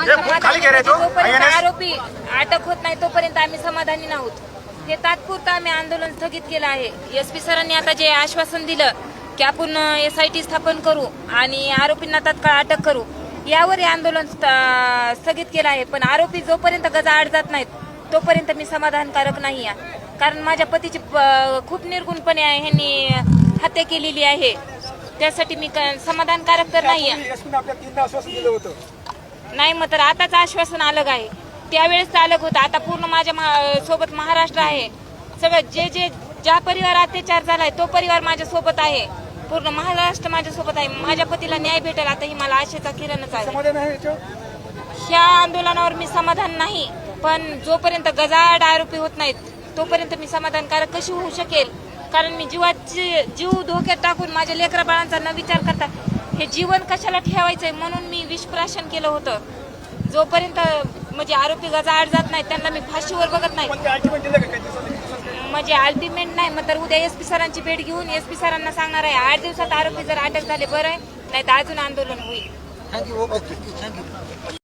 हे खाली. जोपर्यंत. आरोपी अटक होत नाही तोपर्यंत आम्ही समाधानी नाहोत. हे तात्पुरतं आम्ही आंदोलन स्थगित केलं आहे. एस पी सरांनी आता जे आश्वासन दिलं की आपण एस आय टी स्थापन करू आणि आरोपींना तात्काळ अटक करू यावर हे आंदोलन स्थगित केलं आहे. पण आरोपी जोपर्यंत गजा आड जात नाहीत तोपर्यंत मी समाधानकारक नाही आहे. कारण माझ्या पतीची प- खूप निर्गुणपणे ह्यांनी हत्या केलेली आहे. त्यासाठी मी क- समाधानकारक तर नाही आहे. नाही मग तर आताच आश्वासन अलग आहे त्यावेळेस अलग होतं. आता पूर्ण माझ्या मा- सोबत महाराष्ट्र आहे. सगळं जे जे ज्या परिवार अत्याचार झालाय तो परिवार माझ्या सोबत आहे. पूर्ण महाराष्ट्र माझ्या सोबत आहे. माझ्या पतीला न्याय भेटेल आता ही मला आशेचा किरणच आहे. ह्या आंदोलनावर मी समाधान नाही पण जोपर्यंत गजाआड आरोपी होत नाहीत तोपर्यंत मी समाधानकारक कशी होऊ शकेल? कारण मी जीवाची जीव धोक्यात टाकून माझ्या लेकरा बाळांचा न विचार करता हे जीवन कशाला ठेवायचंय म्हणून मी विषप्राशन केलं होतं. जोपर्यंत म्हणजे आरोपी गजाआड जात नाहीत त्यांना मी फाशीवर बघत नाही. म्हणजे अल्टिमेट नाही मग तर उद्या एस पी सरांची भेट घेऊन एस पी सरांना सांगणार आहे आठ दिवसात आरोपी जर अटक झाले बरं आहे नाही तर अजून आंदोलन होईल. Thank you okay thank you